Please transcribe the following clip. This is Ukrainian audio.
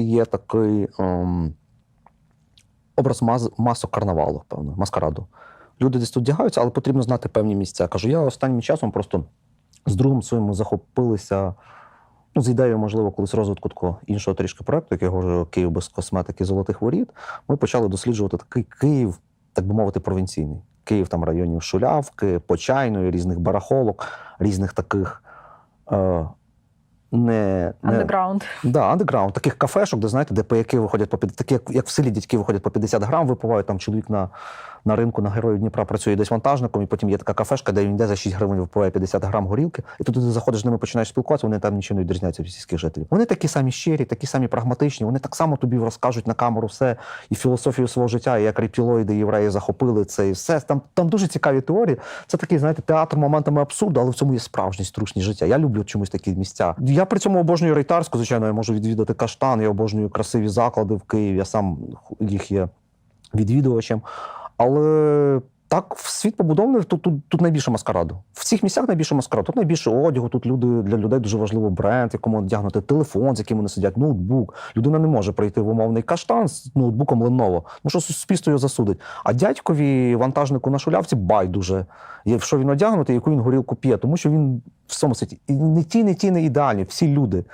Є такий ем, образ маз, масок карнавалу, певно, маскараду. Люди десь тут вдягаються, але потрібно знати певні місця. Кажу, я останнім часом просто з другом своїм захопилися. Ну, з ідеєю, можливо, колись розвитку такого іншого трішки проекту, який я говорю Київ без косметики золотих воріт. Ми почали досліджувати такий Київ, так би мовити, провінційний. Київ там районів Шулявки, Почайної, різних барахолок, різних таких. Е, не, не, Андеграунд. Да, андеграунд, таких кафешок, де знаєте, де пияки виходять по 50, такі, як, як в селі дядьки виходять по 50 грам, випивають там чоловік на, на ринку на героїв Дніпра працює десь вантажником, і потім є така кафешка, де він йде за 6 гривень випиває 50 грам горілки, і тут ти заходиш з ними, починаєш спілкуватися, вони там нічого не відрізняються від сільських жителів. Вони такі самі щирі, такі самі прагматичні, вони так само тобі розкажуть на камеру все і філософію свого життя, і як рептилоїди євреї захопили це і все. Там, там дуже цікаві теорії. Це такий, знаєте, театр моментами абсурду, але в цьому є справжність, трушність життя. Я люблю чомусь такі місця. Я при цьому обожнюю рейтарську, звичайно, я можу відвідати каштан, я обожнюю красиві заклади в Києві. Я сам їх є відвідувачем. Але так, світ побудований, тут, тут, тут найбільше маскараду. В цих місцях найбільше маскараду. Тут найбільше одягу, тут люди для людей дуже важливо бренд, якому одягнути телефон, з яким вони сидять, ноутбук. Людина не може прийти в умовний каштан з ноутбуком Lenovo, тому що суспільство його засудить. А дядькові вантажнику на шулявці байдуже. В що він одягнутий, яку він горілку п'є, тому що він в цьому світі і не ті, не ті не ідеальні, всі люди.